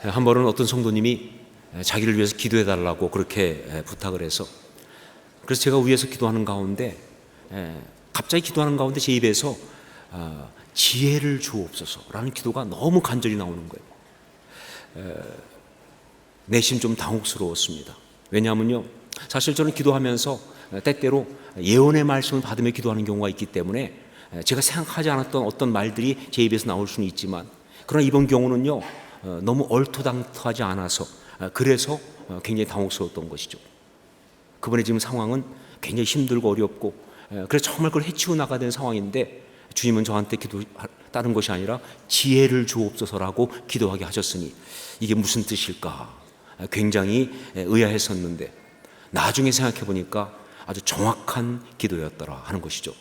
한 번은 어떤 성도님이 자기를 위해서 기도해 달라고 그렇게 부탁을 해서 그래서 제가 위에서 기도하는 가운데 갑자기 기도하는 가운데 제 입에서 아, 지혜를 주옵소서라는 기도가 너무 간절히 나오는 거예요. 내심 좀 당혹스러웠습니다. 왜냐하면요, 사실 저는 기도하면서 때때로 예언의 말씀을 받으며 기도하는 경우가 있기 때문에 제가 생각하지 않았던 어떤 말들이 제 입에서 나올 수는 있지만 그러나 이번 경우는요 어, 너무 얼토당토하지 않아서 어, 그래서 어, 굉장히 당혹스러웠던 것이죠. 그분의 지금 상황은 굉장히 힘들고 어렵고 그래서 정말 그걸 해치고 나가야 되는 상황인데 주님은 저한테 기도 다른 것이 아니라 지혜를 주옵소서라고 기도하게 하셨으니 이게 무슨 뜻일까 굉장히 의아했었는데 나중에 생각해 보니까 아주 정확한 기도였더라 하는 것이죠.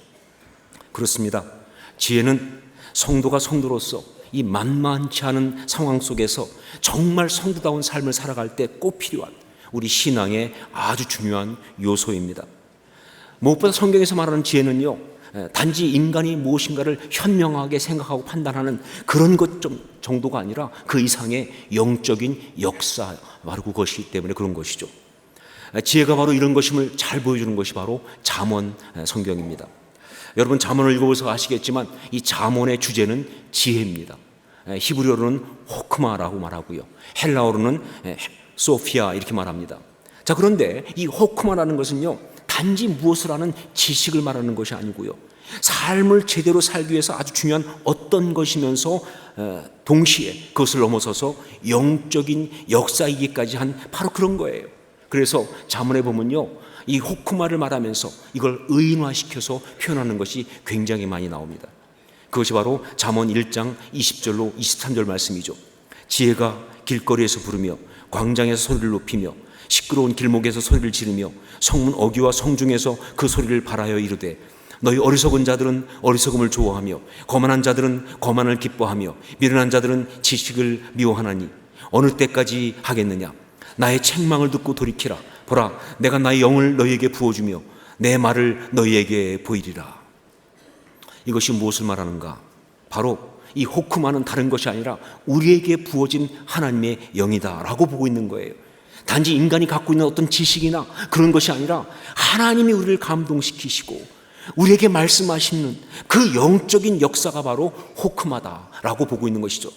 그렇습니다. 지혜는 성도가 성도로서 이 만만치 않은 상황 속에서 정말 성도다운 삶을 살아갈 때 꼭 필요한 우리 신앙의 아주 중요한 요소입니다. 무엇보다 성경에서 말하는 지혜는요, 단지 인간이 무엇인가를 현명하게 생각하고 판단하는 그런 것좀 정도가 아니라 그 이상의 영적인 역사, 바로 그것이기 때문에 그런 것이죠. 지혜가 바로 이런 것임을 잘 보여주는 것이 바로 잠언 성경입니다. 여러분 잠언을 읽어보서 아시겠지만 이 잠언의 주제는 지혜입니다. 히브리어로는 호크마라고 말하고요. 헬라어로는 소피아 이렇게 말합니다. 자 그런데 이 호크마라는 것은요 단지 무엇을 하는 지식을 말하는 것이 아니고요. 삶을 제대로 살기 위해서 아주 중요한 어떤 것이면서 동시에 그것을 넘어서서 영적인 역사이기까지 한 바로 그런 거예요. 그래서 자문에 보면요. 이 호크마를 말하면서 이걸 의인화시켜서 표현하는 것이 굉장히 많이 나옵니다. 그것이 바로 잠언 1장 20절로 23절 말씀이죠. 지혜가 길거리에서 부르며 광장에서 소리를 높이며 시끄러운 길목에서 소리를 지르며 성문 어귀와 성중에서 그 소리를 발하여 이르되 너희 어리석은 자들은 어리석음을 좋아하며 거만한 자들은 거만을 기뻐하며 미련한 자들은 지식을 미워하나니 어느 때까지 하겠느냐? 나의 책망을 듣고 돌이키라. 보라 내가 나의 영을 너희에게 부어주며 내 말을 너희에게 보이리라 이것이 무엇을 말하는가 바로 이 호크마는 다른 것이 아니라 우리에게 부어진 하나님의 영이다라고 보고 있는 거예요 단지 인간이 갖고 있는 어떤 지식이나 그런 것이 아니라 하나님이 우리를 감동시키시고 우리에게 말씀하시는 그 영적인 역사가 바로 호크마다라고 보고 있는 것이죠.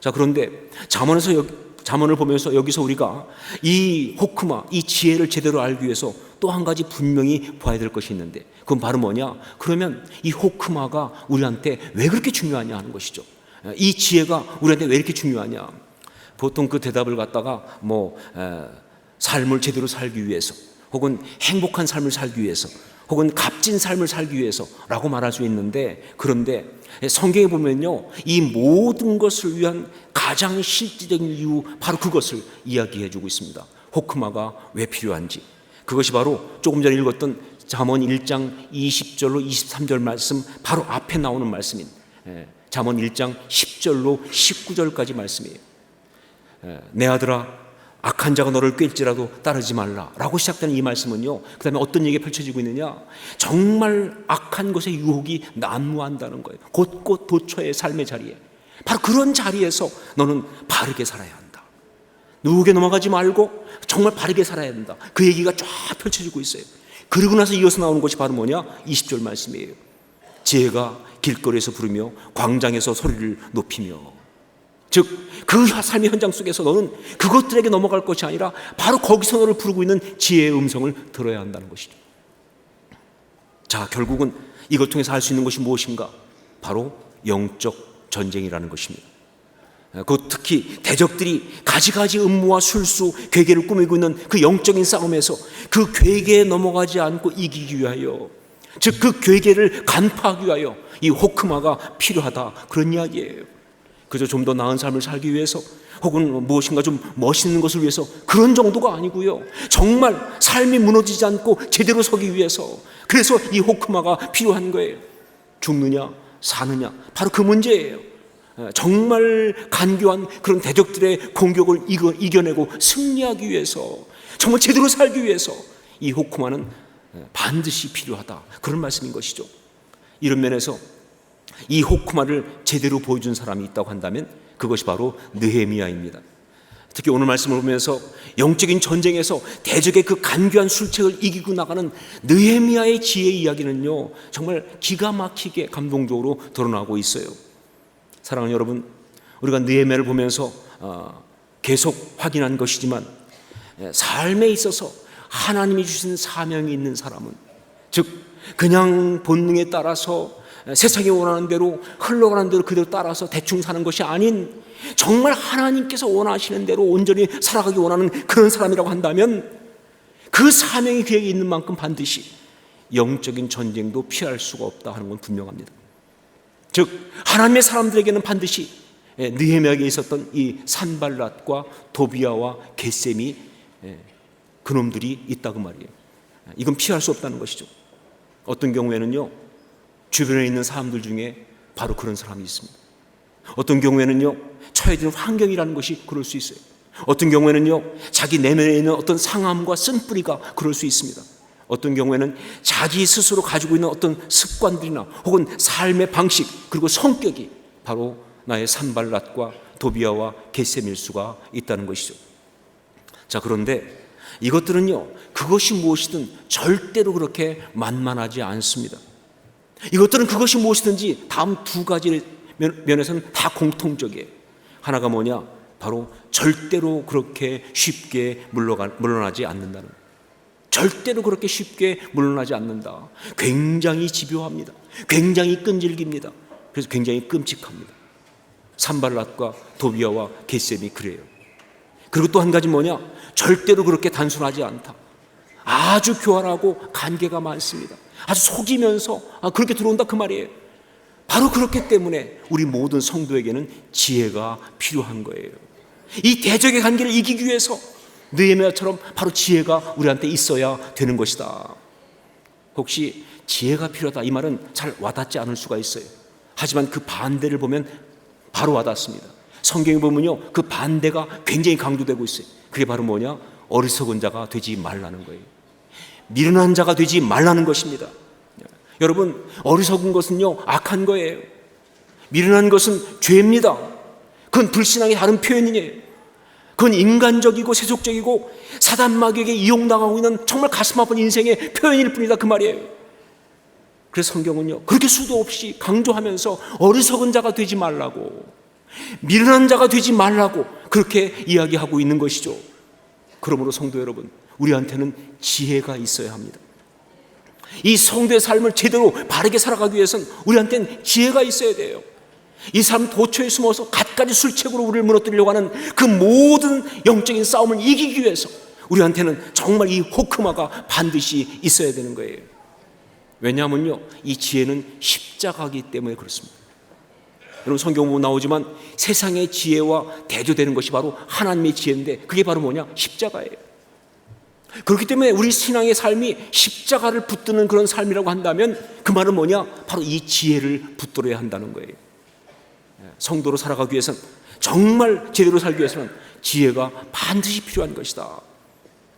자, 그런데 잠언에서 잠언을 보면서 여기서 우리가 이 호크마, 이 지혜를 제대로 알기 위해서 또 한 가지 분명히 봐야 될 것이 있는데 그건 바로 뭐냐? 그러면 이 호크마가 우리한테 왜 그렇게 중요하냐 하는 것이죠. 이 지혜가 우리한테 왜 이렇게 중요하냐? 보통 그 대답을 갖다가 뭐 에, 삶을 제대로 살기 위해서 혹은 행복한 삶을 살기 위해서 혹은 값진 삶을 살기 위해서라고 말할 수 있는데 그런데 성경에 보면요 이 모든 것을 위한 가장 실질적인 이유 바로 그것을 이야기해 주고 있습니다. 호크마가 왜 필요한지 그것이 바로 조금 전에 읽었던 잠언 1장 20절로 23절 말씀 바로 앞에 나오는 말씀인 잠언 1장 10절로 19절까지 말씀이에요. 내 아들아 악한 자가 너를 꿰일지라도 따르지 말라라고 시작되는 이 말씀은요. 그다음에 어떤 얘기가 펼쳐지고 있느냐? 정말 악한 것의 유혹이 난무한다는 거예요. 곳곳 도처의 삶의 자리에 바로 그런 자리에서 너는 바르게 살아야 한다. 누구에게 넘어가지 말고 정말 바르게 살아야 된다. 그 얘기가 쫙 펼쳐지고 있어요. 그리고 나서 이어서 나오는 것이 바로 뭐냐? 20절 말씀이에요. 지혜가 길거리에서 부르며 광장에서 소리를 높이며 즉, 그 삶의 현장 속에서 너는 그것들에게 넘어갈 것이 아니라 바로 거기서 너를 부르고 있는 지혜의 음성을 들어야 한다는 것이죠. 자, 결국은 이것 통해서 할 수 있는 것이 무엇인가? 바로 영적 전쟁이라는 것입니다. 그 특히 대적들이 가지가지 음모와 술수, 괴계를 꾸미고 있는 그 영적인 싸움에서 그 괴계에 넘어가지 않고 이기기 위하여 즉 그 괴계를 간파하기 위하여 이 호크마가 필요하다 그런 이야기예요. 그저 좀 더 나은 삶을 살기 위해서 혹은 무엇인가 좀 멋있는 것을 위해서 그런 정도가 아니고요. 정말 삶이 무너지지 않고 제대로 서기 위해서 그래서 이 호크마가 필요한 거예요. 죽느냐 사느냐 바로 그 문제예요. 정말 간교한 그런 대적들의 공격을 이겨내고 승리하기 위해서 정말 제대로 살기 위해서 이 호크마는 반드시 필요하다 그런 말씀인 것이죠. 이런 면에서 이 호크마를 제대로 보여준 사람이 있다고 한다면 그것이 바로 느헤미야입니다. 특히 오늘 말씀을 보면서 영적인 전쟁에서 대적의 그 간교한 술책을 이기고 나가는 느헤미야의 지혜 이야기는요 정말 기가 막히게 감동적으로 드러나고 있어요. 사랑하는 여러분, 우리가 느헤미야를 보면서 어, 계속 확인한 것이지만 예, 삶에 있어서 하나님이 주신 사명이 있는 사람은 즉 그냥 본능에 따라서 세상이 원하는 대로 흘러가는 대로 그대로 따라서 대충 사는 것이 아닌 정말 하나님께서 원하시는 대로 온전히 살아가기 원하는 그런 사람이라고 한다면 그 사명이 그에게 있는 만큼 반드시 영적인 전쟁도 피할 수가 없다 하는 건 분명합니다. 즉 하나님의 사람들에게는 반드시 예, 느헤미야에게 있었던 이 산발랏과 도비아와 겟셈이 예, 그놈들이 있다고 말이에요. 이건 피할 수 없다는 것이죠. 어떤 경우에는요 주변에 있는 사람들 중에 바로 그런 사람이 있습니다. 어떤 경우에는요 처해진 환경이라는 것이 그럴 수 있어요. 어떤 경우에는요 자기 내면에 있는 어떤 상함과 쓴뿌리가 그럴 수 있습니다. 어떤 경우에는 자기 스스로 가지고 있는 어떤 습관들이나 혹은 삶의 방식 그리고 성격이 바로 나의 산발랏과 도비아와 겟셈일 수가 있다는 것이죠. 자 그런데 이것들은요 그것이 무엇이든 절대로 그렇게 만만하지 않습니다. 이것들은 그것이 무엇이든지 다음 두 가지 면에서는 다 공통적이에요. 하나가 뭐냐? 바로 절대로 그렇게 쉽게 물러가, 물러나지 않는다는. 절대로 그렇게 쉽게 물러나지 않는다. 굉장히 집요합니다. 굉장히 끈질깁니다. 그래서 굉장히 끔찍합니다. 산발랏과 도비아와 겟셈이 그래요. 그리고 또 한 가지 뭐냐? 절대로 그렇게 단순하지 않다. 아주 교활하고 간계가 많습니다. 아주 속이면서 아, 그렇게 들어온다 그 말이에요. 바로 그렇기 때문에 우리 모든 성도에게는 지혜가 필요한 거예요. 이 대적의 관계를 이기기 위해서 느헤미야처럼 바로 지혜가 우리한테 있어야 되는 것이다. 혹시 지혜가 필요하다 이 말은 잘 와닿지 않을 수가 있어요. 하지만 그 반대를 보면 바로 와닿습니다. 성경에 보면요 그 반대가 굉장히 강조되고 있어요. 그게 바로 뭐냐 어리석은 자가 되지 말라는 거예요. 미련한 자가 되지 말라는 것입니다. 여러분 어리석은 것은요 악한 거예요. 미련한 것은 죄입니다. 그건 불신앙의 다른 표현이에요. 그건 인간적이고 세속적이고 사단 마귀에게 이용당하고 있는 정말 가슴 아픈 인생의 표현일 뿐이다 그 말이에요. 그래서 성경은요 그렇게 수도 없이 강조하면서 어리석은 자가 되지 말라고 미련한 자가 되지 말라고 그렇게 이야기하고 있는 것이죠. 그러므로 성도 여러분 우리한테는 지혜가 있어야 합니다. 이 성도의 삶을 제대로 바르게 살아가기 위해서는 우리한테는 지혜가 있어야 돼요. 이 사람 도처에 숨어서 갖가지 술책으로 우리를 무너뜨리려고 하는 그 모든 영적인 싸움을 이기기 위해서 우리한테는 정말 이 호크마가 반드시 있어야 되는 거예요. 왜냐하면요, 이 지혜는 십자가기 때문에 그렇습니다. 여러분 성경 보면 나오지만 세상의 지혜와 대조되는 것이 바로 하나님의 지혜인데 그게 바로 뭐냐? 십자가예요. 그렇기 때문에 우리 신앙의 삶이 십자가를 붙드는 그런 삶이라고 한다면 그 말은 뭐냐? 바로 이 지혜를 붙들어야 한다는 거예요. 성도로 살아가기 위해서는 정말 제대로 살기 위해서는 지혜가 반드시 필요한 것이다.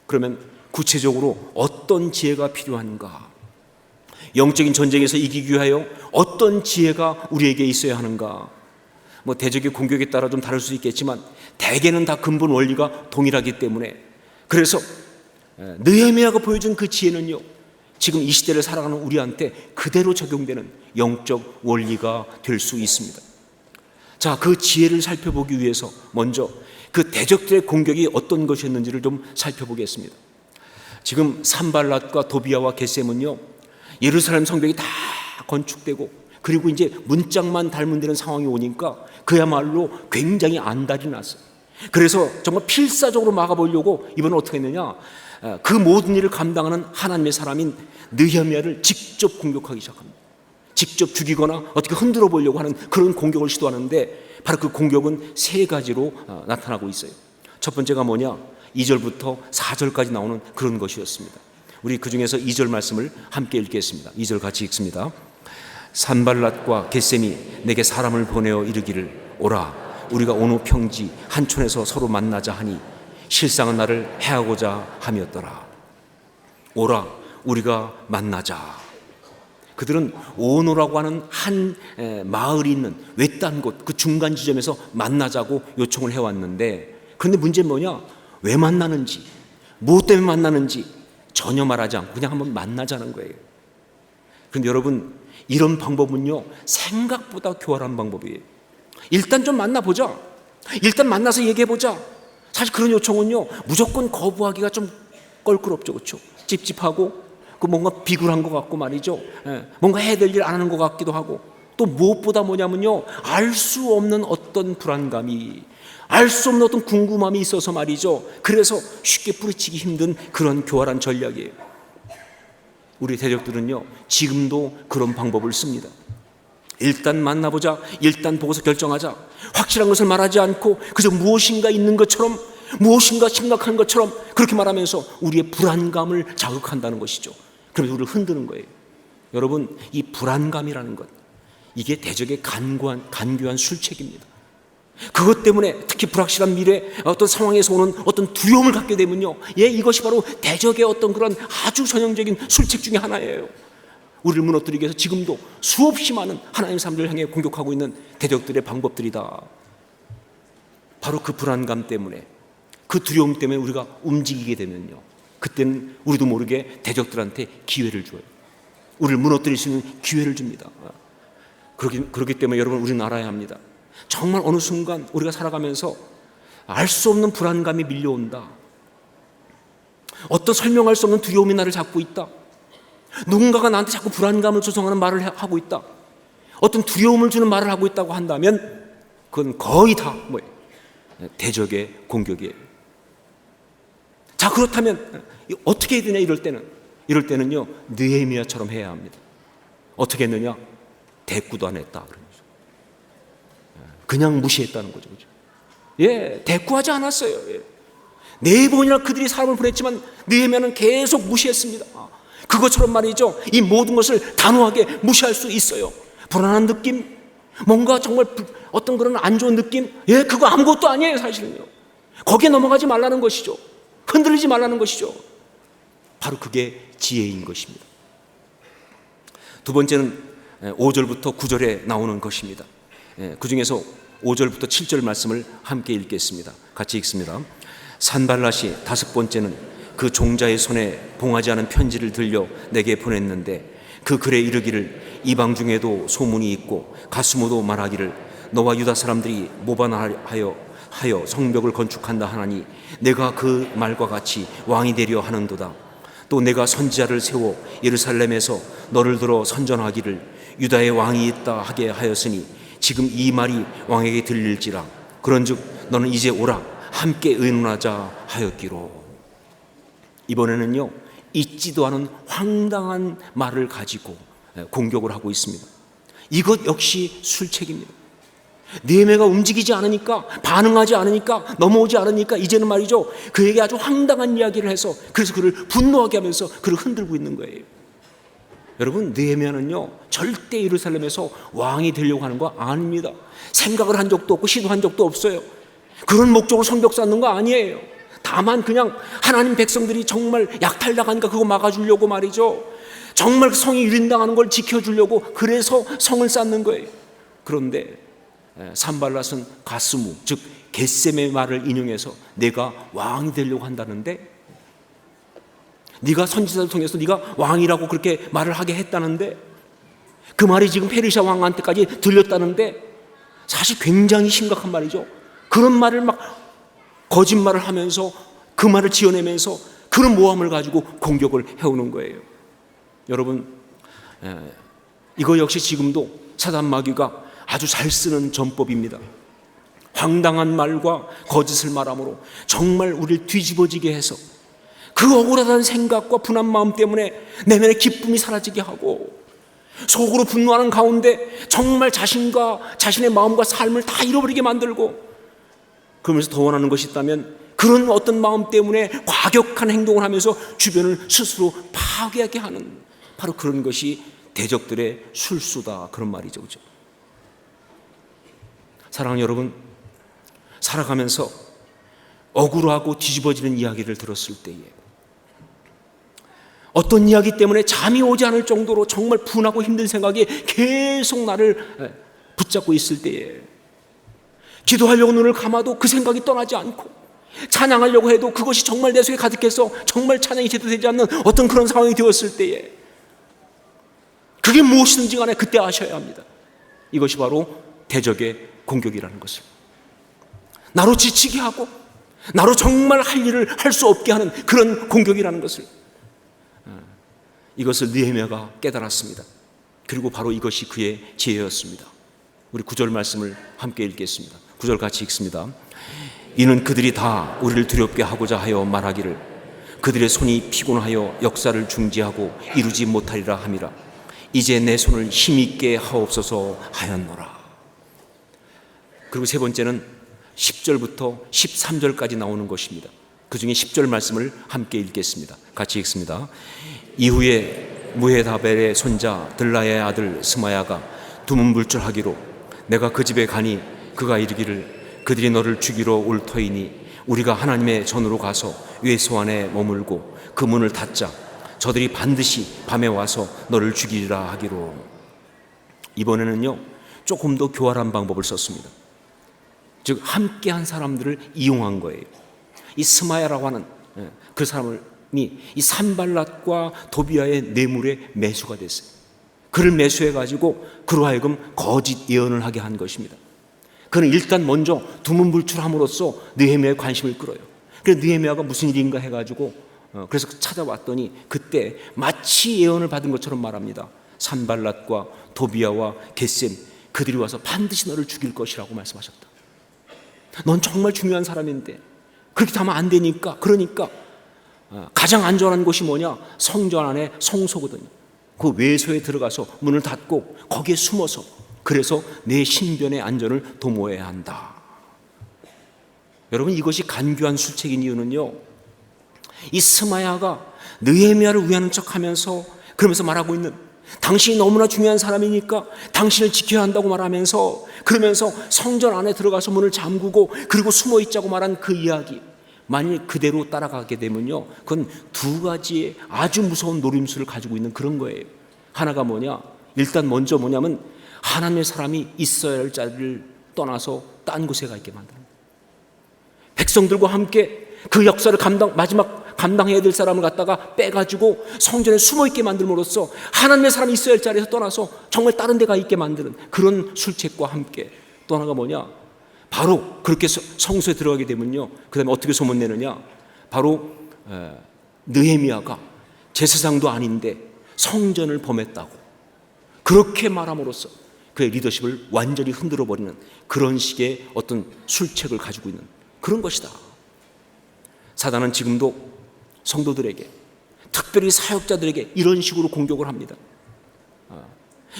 그러면 구체적으로 어떤 지혜가 필요한가? 영적인 전쟁에서 이기기 위하여 어떤 지혜가 우리에게 있어야 하는가? 뭐 대적의 공격에 따라 좀 다를 수 있겠지만 대개는 다 근본 원리가 동일하기 때문에 그래서 느헤미야가 보여준 그 지혜는요. 지금 이 시대를 살아가는 우리한테 그대로 적용되는 영적 원리가 될 수 있습니다. 자, 그 지혜를 살펴보기 위해서 먼저 그 대적들의 공격이 어떤 것이었는지를 좀 살펴보겠습니다. 지금 산발랏과 도비아와 겟셈은요, 예루살렘 성벽이 다 건축되고 그리고 이제 문짝만 닮은 되는 상황이 오니까 그야말로 굉장히 안달이 났어요. 그래서 정말 필사적으로 막아보려고 이번에 어떻게 했느냐? 그 모든 일을 감당하는 하나님의 사람인 느헤미야를 직접 공격하기 시작합니다. 직접 죽이거나 어떻게 흔들어 보려고 하는 그런 공격을 시도하는데 바로 그 공격은 세 가지로 어, 나타나고 있어요. 첫 번째가 뭐냐? 2절부터 4절까지 나오는 그런 것이었습니다. 우리 그 중에서 2절 말씀을 함께 읽겠습니다. 2절 같이 읽습니다. 산발랏과 겟셈이 내게 사람을 보내어 이르기를 오라 우리가 오노 평지 한촌에서 서로 만나자 하니 실상은 나를 해하고자 함이었더라. 오라 우리가 만나자. 그들은 오노라고 하는 한 마을이 있는 외딴 곳, 그 중간 지점에서 만나자고 요청을 해왔는데 그런데 문제는 뭐냐? 왜 만나는지, 무엇 때문에 만나는지 전혀 말하지 않고 그냥 한번 만나자는 거예요. 그런데 여러분, 이런 방법은요, 생각보다 교활한 방법이에요. 일단 좀 만나보자. 일단 만나서 얘기해보자. 사실 그런 요청은요, 무조건 거부하기가 좀 껄끄럽죠. 그렇죠? 찝찝하고, 그 뭔가 비굴한 것 같고 말이죠. 예, 뭔가 해야 될 일 안 하는 것 같기도 하고, 또 무엇보다 뭐냐면요, 알 수 없는 어떤 불안감이, 알 수 없는 어떤 궁금함이 있어서 말이죠. 그래서 쉽게 뿌리치기 힘든 그런 교활한 전략이에요. 우리 대적들은요, 지금도 그런 방법을 씁니다. 일단 만나보자. 일단 보고서 결정하자. 확실한 것을 말하지 않고 그저 무엇인가 있는 것처럼 무엇인가 심각한 것처럼 그렇게 말하면서 우리의 불안감을 자극한다는 것이죠. 그러면서 우리를 흔드는 거예요. 여러분, 이 불안감이라는 것, 이게 대적의 간교한, 간교한 술책입니다. 그것 때문에 특히 불확실한 미래 어떤 상황에서 오는 어떤 두려움을 갖게 되면요. 예, 이것이 바로 대적의 어떤 그런 아주 전형적인 술책 중에 하나예요. 우리를 무너뜨리기 위해서 지금도 수없이 많은 하나님 사람들을 향해 공격하고 있는 대적들의 방법들이다. 바로 그 불안감 때문에 그 두려움 때문에 우리가 움직이게 되면요. 그때는 우리도 모르게 대적들한테 기회를 줘요. 우리를 무너뜨릴 수 있는 기회를 줍니다. 그렇기, 그렇기 때문에 여러분 우리는 알아야 합니다. 정말 어느 순간 우리가 살아가면서 알 수 없는 불안감이 밀려온다. 어떤 설명할 수 없는 두려움이 나를 잡고 있다. 누군가가 나한테 자꾸 불안감을 조성하는 말을 하고 있다. 어떤 두려움을 주는 말을 하고 있다고 한다면 그건 거의 다 뭐예요? 대적의 공격이에요. 자 그렇다면 어떻게 해야 되냐 이럴 때는 이럴 때는요 느헤미야처럼 해야 합니다. 어떻게 했느냐? 대꾸도 안 했다 그러면서 그냥 무시했다는 거죠, 그죠? 예, 대꾸하지 않았어요. 예. 네 번이나 그들이 사람을 보냈지만 느헤미야는 계속 무시했습니다. 그것처럼 말이죠. 이 모든 것을 단호하게 무시할 수 있어요. 불안한 느낌, 뭔가 정말 어떤 그런 안 좋은 느낌, 예, 그거 아무것도 아니에요, 사실은요. 거기에 넘어가지 말라는 것이죠. 흔들리지 말라는 것이죠. 바로 그게 지혜인 것입니다. 두 번째는 5절부터 9절에 나오는 것입니다. 그 중에서 5절부터 7절 말씀을 함께 읽겠습니다. 같이 읽습니다. 산발랏이 다섯 번째는 그 종자의 손에 봉하지 않은 편지를 들려 내게 보냈는데 그 글에 이르기를 이방 중에도 소문이 있고 가스모도 말하기를 너와 유다 사람들이 모반하여 하여 성벽을 건축한다 하나니 내가 그 말과 같이 왕이 되려 하는도다. 또 내가 선지자를 세워 예루살렘에서 너를 들어 선전하기를 유다의 왕이 있다 하게 하였으니 지금 이 말이 왕에게 들릴지라. 그런즉 너는 이제 오라. 함께 의논하자 하였기로 이번에는요 있지도 않은 황당한 말을 가지고 공격을 하고 있습니다. 이것 역시 술책입니다. 네메가 움직이지 않으니까 반응하지 않으니까 넘어오지 않으니까 이제는 말이죠 그에게 아주 황당한 이야기를 해서 그래서 그를 분노하게 하면서 그를 흔들고 있는 거예요. 여러분 느헤미야는요 절대 예루살렘에서 왕이 되려고 하는 거 아닙니다. 생각을 한 적도 없고 시도한 적도 없어요. 그런 목적으로 성벽 쌓는 거 아니에요. 다만 그냥 하나님 백성들이 정말 약탈당하니까 그거 막아주려고 말이죠. 정말 그 성이 유린당하는 걸 지켜주려고 그래서 성을 쌓는 거예요. 그런데 산발랏은 가스무 즉 겟셈의 말을 인용해서 내가 왕이 되려고 한다는데 네가 선지자를 통해서 네가 왕이라고 그렇게 말을 하게 했다는데 그 말이 지금 페르시아 왕한테까지 들렸다는데 사실 굉장히 심각한 말이죠. 그런 말을 막 거짓말을 하면서 그 말을 지어내면서 그런 모함을 가지고 공격을 해오는 거예요. 여러분, 이거 역시 지금도 사단 마귀가 아주 잘 쓰는 전법입니다. 황당한 말과 거짓을 말함으로 정말 우리를 뒤집어지게 해서 그 억울하다는 생각과 분한 마음 때문에 내면의 기쁨이 사라지게 하고 속으로 분노하는 가운데 정말 자신과 자신의 마음과 삶을 다 잃어버리게 만들고 그러면서 더 원하는 것이 있다면 그런 어떤 마음 때문에 과격한 행동을 하면서 주변을 스스로 파괴하게 하는 바로 그런 것이 대적들의 술수다 그런 말이죠. 그죠? 사랑하는 여러분, 살아가면서 억울하고 뒤집어지는 이야기를 들었을 때에 어떤 이야기 때문에 잠이 오지 않을 정도로 정말 분하고 힘든 생각이 계속 나를 붙잡고 있을 때에 기도하려고 눈을 감아도 그 생각이 떠나지 않고 찬양하려고 해도 그것이 정말 내 속에 가득해서 정말 찬양이 제대로 되지 않는 어떤 그런 상황이 되었을 때에 그게 무엇이든지 간에 그때 아셔야 합니다. 이것이 바로 대적의 공격이라는 것을. 나로 지치게 하고 나로 정말 할 일을 할 수 없게 하는 그런 공격이라는 것을 어, 이것을 느헤미야가 깨달았습니다. 그리고 바로 이것이 그의 지혜였습니다. 우리 구절 말씀을 함께 읽겠습니다. 구절 같이 읽습니다. 이는 그들이 다 우리를 두렵게 하고자 하여 말하기를 그들의 손이 피곤하여 역사를 중지하고 이루지 못하리라 함이라. 이제 내 손을 힘있게 하옵소서 하였노라. 그리고 세 번째는 10절부터 13절까지 나오는 것입니다. 그 중에 10절 말씀을 함께 읽겠습니다. 같이 읽습니다. 이후에 무헤다벨의 손자 들라의 아들 스마야가 두문불출하기로 내가 그 집에 가니 그가 이르기를 그들이 너를 죽이러 올 터이니 우리가 하나님의 전으로 가서 외소 안에 머물고 그 문을 닫자 저들이 반드시 밤에 와서 너를 죽이리라 하기로 이번에는요 조금 더 교활한 방법을 썼습니다. 즉 함께 한 사람들을 이용한 거예요. 이 스마야라고 하는 예, 그 사람이 이 산발랏과 도비아의 뇌물에 매수가 됐어요. 그를 매수해 가지고 그로 하여금 거짓 예언을 하게 한 것입니다. 그는 일단 먼저 두문불출함으로써 느헤미야의 관심을 끌어요. 그래서 느헤미야가 무슨 일인가 해가지고 어, 그래서 찾아왔더니 그때 마치 예언을 받은 것처럼 말합니다. 산발랏과 도비아와 겟셈 그들이 와서 반드시 너를 죽일 것이라고 말씀하셨다. 넌 정말 중요한 사람인데 그렇게 하면 안 되니까 그러니까 어, 가장 안전한 곳이 뭐냐 성전 안에 성소거든요. 그 외소에 들어가서 문을 닫고 거기에 숨어서 그래서 내 신변의 안전을 도모해야 한다. 여러분 이것이 간교한 수책인 이유는요. 이 스마야가 느헤미야를 위하는 척하면서 그러면서 말하고 있는 당신이 너무나 중요한 사람이니까 당신을 지켜야 한다고 말하면서 그러면서 성전 안에 들어가서 문을 잠그고 그리고 숨어 있자고 말한 그 이야기 만일 그대로 따라가게 되면요 그건 두 가지의 아주 무서운 노림수를 가지고 있는 그런 거예요 하나가 뭐냐 일단 먼저 뭐냐면 하나님의 사람이 있어야 할 자리를 떠나서 딴 곳에 가 있게 거예요. 백성들과 함께 그 역사를 감당 마지막 감당해야 될 사람을 갖다가 빼가지고 성전에 숨어 있게 만들므로써 하나님의 사람이 있어야 할 자리에서 떠나서 정말 다른 데가 있게 만드는 그런 술책과 함께 또 하나가 뭐냐? 바로 그렇게 성소에 들어가게 되면요. 그 다음에 어떻게 소문내느냐? 바로 느헤미야가 제사장도 아닌데 성전을 범했다고. 그렇게 말함으로써 그의 리더십을 완전히 흔들어 버리는 그런 식의 어떤 술책을 가지고 있는 그런 것이다. 사단은 지금도 성도들에게 특별히 사역자들에게 이런 식으로 공격을 합니다. 아,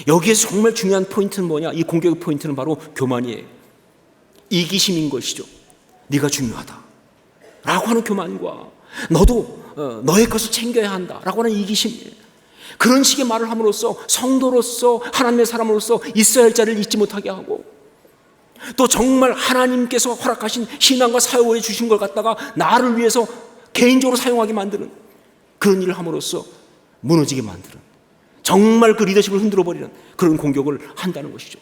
여기에서 정말 중요한 포인트는 뭐냐? 이 공격의 포인트는 바로 교만이에요. 이기심인 것이죠. 네가 중요하다. 라고 하는 교만과 너도 어, 너의 것을 챙겨야 한다. 라고 하는 이기심이에요. 그런 식의 말을 함으로써 성도로서 하나님의 사람으로서 있어야 할 자를 잊지 못하게 하고 또 정말 하나님께서 허락하신 신앙과 사역을 주신 걸 갖다가 나를 위해서 개인적으로 사용하게 만드는 그런 일을 함으로써 무너지게 만드는 정말 그 리더십을 흔들어 버리는 그런 공격을 한다는 것이죠.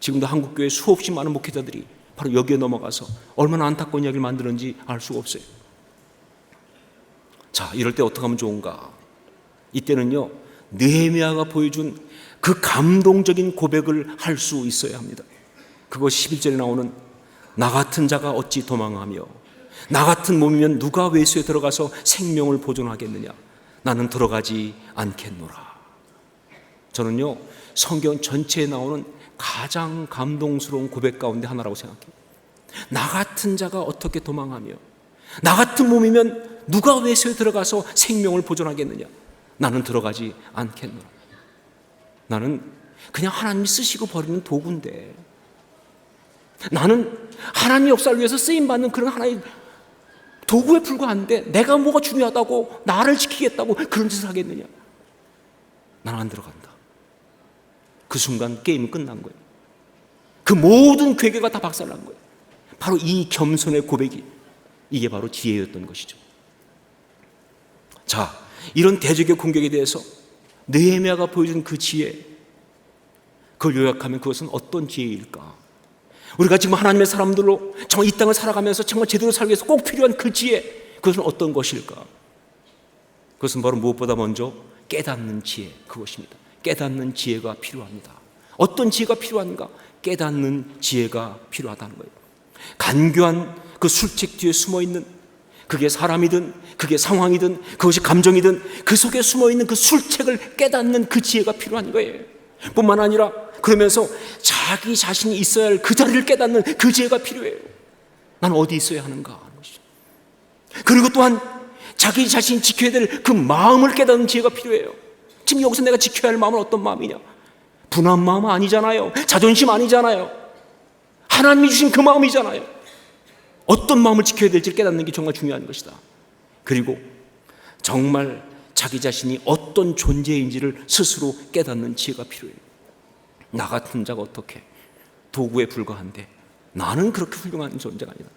지금도 한국 교회 수없이 많은 목회자들이 바로 여기에 넘어가서 얼마나 안타까운 이야기를 만드는지 알 수가 없어요. 자, 이럴 때 어떻게 하면 좋은가? 이때는요, 느헤미야가 보여준 그 감동적인 고백을 할 수 있어야 합니다. 그것이 11절에 나오는 나 같은 자가 어찌 도망하며 나 같은 몸이면 누가 외수에 들어가서 생명을 보존하겠느냐? 나는 들어가지 않겠노라. 저는요, 성경 전체에 나오는 가장 감동스러운 고백 가운데 하나라고 생각해요. 나 같은 자가 어떻게 도망하며, 나 같은 몸이면 누가 외수에 들어가서 생명을 보존하겠느냐? 나는 들어가지 않겠노라. 나는 그냥 하나님이 쓰시고 버리는 도구인데, 나는 하나님 역사를 위해서 쓰임 받는 그런 하나의 도구에 불과한데 내가 뭐가 중요하다고 나를 지키겠다고 그런 짓을 하겠느냐? 나는 안 들어간다. 그 순간 게임은 끝난 거예요. 그 모든 괴계가 다 박살난 거예요. 바로 이 겸손의 고백이 이게 바로 지혜였던 것이죠. 자, 이런 대적의 공격에 대해서 느헤미야가 보여준 그 지혜, 그걸 요약하면 그것은 어떤 지혜일까? 우리가 지금 하나님의 사람들로 정말 이 땅을 살아가면서 정말 제대로 살기 위해서 꼭 필요한 그 지혜, 그것은 어떤 것일까? 그것은 바로 무엇보다 먼저 깨닫는 지혜, 그것입니다. 깨닫는 지혜가 필요합니다. 어떤 지혜가 필요한가? 깨닫는 지혜가 필요하다는 거예요. 간교한 그 술책 뒤에 숨어 있는 그게 사람이든 그게 상황이든 그것이 감정이든 그 속에 숨어 있는 그 술책을 깨닫는 그 지혜가 필요한 거예요. 뿐만 아니라 그러면서 자기 자신이 있어야 할 그 자리를 깨닫는 그 지혜가 필요해요. 난 어디 있어야 하는가 하는 것이죠. 그리고 또한 자기 자신이 지켜야 될 그 마음을 깨닫는 지혜가 필요해요. 지금 여기서 내가 지켜야 할 마음은 어떤 마음이냐? 분한 마음 아니잖아요. 자존심 아니잖아요. 하나님이 주신 그 마음이잖아요. 어떤 마음을 지켜야 될지 깨닫는 게 정말 중요한 것이다. 그리고 정말 자기 자신이 어떤 존재인지를 스스로 깨닫는 지혜가 필요해요. 나 같은 자가 어떻게 도구에 불과한데 나는 그렇게 훌륭한 존재가 아니다.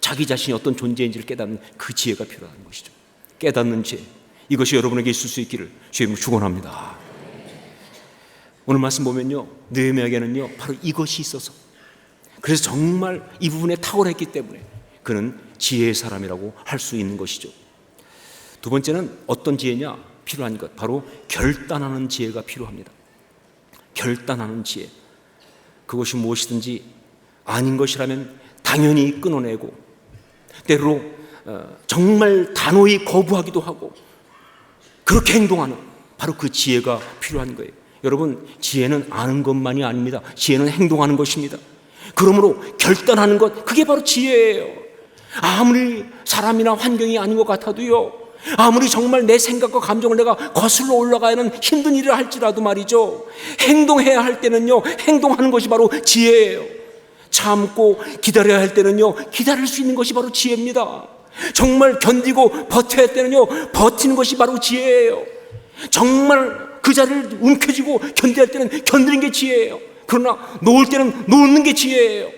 자기 자신이 어떤 존재인지를 깨닫는 그 지혜가 필요한 것이죠. 깨닫는 지혜. 이것이 여러분에게 있을 수 있기를 주님 축원합니다. 오늘 말씀 보면요. 느헤미야에게는요. 바로 이것이 있어서 그래서 정말 이 부분에 탁월했기 때문에 그는 지혜의 사람이라고 할 수 있는 것이죠. 두 번째는 어떤 지혜냐? 필요한 것. 바로 결단하는 지혜가 필요합니다. 결단하는 지혜. 그것이 무엇이든지 아닌 것이라면 당연히 끊어내고 때로 어, 정말 단호히 거부하기도 하고 그렇게 행동하는 바로 그 지혜가 필요한 거예요. 여러분, 지혜는 아는 것만이 아닙니다. 지혜는 행동하는 것입니다. 그러므로 결단하는 것, 그게 바로 지혜예요. 아무리 사람이나 환경이 아닌 것 같아도요, 아무리 정말 내 생각과 감정을 내가 거슬러 올라가는 힘든 일을 할지라도 말이죠. 행동해야 할 때는요, 행동하는 것이 바로 지혜예요. 참고 기다려야 할 때는요, 기다릴 수 있는 것이 바로 지혜입니다. 정말 견디고 버텨야 할 때는요, 버티는 것이 바로 지혜예요. 정말 그 자리를 움켜쥐고 견뎌야 할 때는 견디는 게 지혜예요. 그러나 놓을 때는 놓는 게 지혜예요.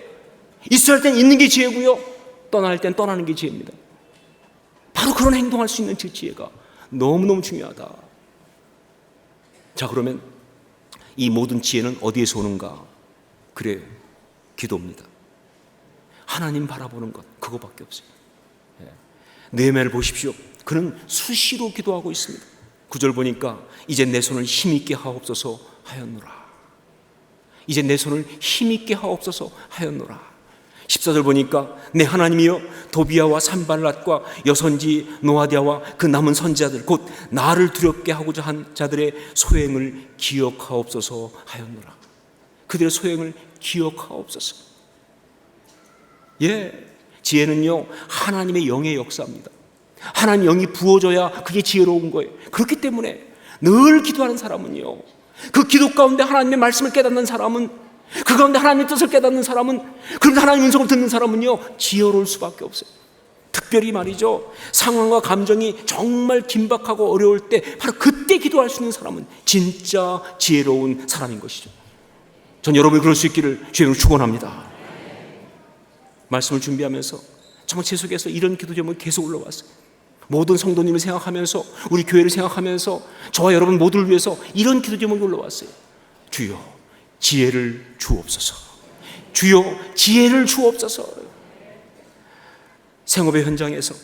있어야 할 때는 있는 게 지혜고요. 떠날 때는 떠나는 게 지혜입니다. 바로 그런 행동할 수 있는 그 지혜가 너무너무 중요하다. 자, 그러면 이 모든 지혜는 어디에서 오는가? 그래요. 기도입니다. 하나님 바라보는 것, 그거밖에 없어요. 네메를 보십시오. 그는 수시로 기도하고 있습니다. 구절 보니까 이제 내 손을 힘있게 하옵소서 하였노라. 이제 내 손을 힘있게 하옵소서 하였노라. 14절 보니까 내 하나님이여 도비아와 산발랏과 여선지 노아디아와 그 남은 선지자들 곧 나를 두렵게 하고자 한 자들의 소행을 기억하옵소서 하였노라. 그들의 소행을 기억하옵소서. 예, 지혜는요 하나님의 영의 역사입니다. 하나님 영이 부어져야 그게 지혜로운 거예요. 그렇기 때문에 늘 기도하는 사람은요. 그 기도 가운데 하나님의 말씀을 깨닫는 사람은 그 가운데 하나님의 뜻을 깨닫는 사람은 그럼 하나님의 음성을 듣는 사람은요. 지혜로울 수밖에 없어요. 특별히 말이죠. 상황과 감정이 정말 긴박하고 어려울 때 바로 그때 기도할 수 있는 사람은 진짜 지혜로운 사람인 것이죠. 전 여러분이 그럴 수 있기를 주님을 축원합니다. 말씀을 준비하면서 정말 제 속에서 이런 기도 제목이 계속 올라왔어요. 모든 성도님을 생각하면서 우리 교회를 생각하면서 저와 여러분 모두를 위해서 이런 기도 제목이 올라왔어요. 주여 지혜를 주옵소서. 주여 지혜를 주옵소서. 생업의 현장에서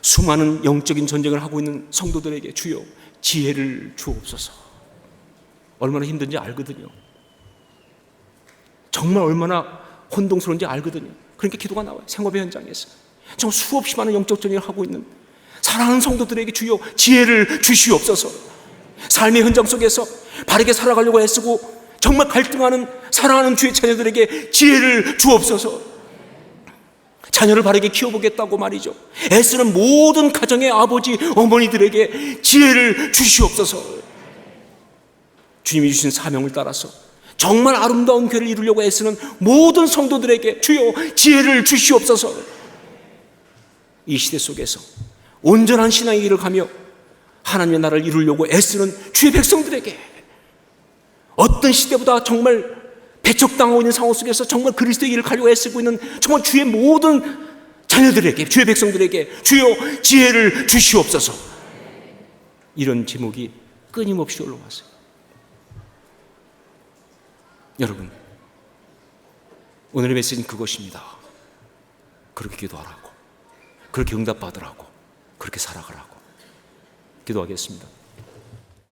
수많은 영적인 전쟁을 하고 있는 성도들에게 주여 지혜를 주옵소서. 얼마나 힘든지 알거든요. 정말 얼마나 혼동스러운지 알거든요. 그러니까 기도가 나와요. 생업의 현장에서. 정말 수없이 많은 영적 전쟁을 하고 있는 사랑하는 성도들에게 주여 지혜를 주시옵소서. 삶의 현장 속에서 바르게 살아가려고 애쓰고 정말 갈등하는 사랑하는 주의 자녀들에게 지혜를 주옵소서. 자녀를 바르게 키워보겠다고 말이죠. 애쓰는 모든 가정의 아버지, 어머니들에게 지혜를 주시옵소서. 주님이 주신 사명을 따라서 정말 아름다운 교회를 이루려고 애쓰는 모든 성도들에게 주여 지혜를 주시옵소서. 이 시대 속에서 온전한 신앙의 길을 가며 하나님의 나라를 이루려고 애쓰는 주의 백성들에게 어떤 시대보다 정말 배척당하고 있는 상황 속에서 정말 그리스도의 길을 가려고 애쓰고 있는 정말 주의 모든 자녀들에게 주의 백성들에게 주여 지혜를 주시옵소서 이런 제목이 끊임없이 올라왔어요 여러분 오늘의 메시지는 그것입니다. 그렇게 기도하라고. 그렇게 응답받으라고. 그렇게 살아가라고. 기도하겠습니다.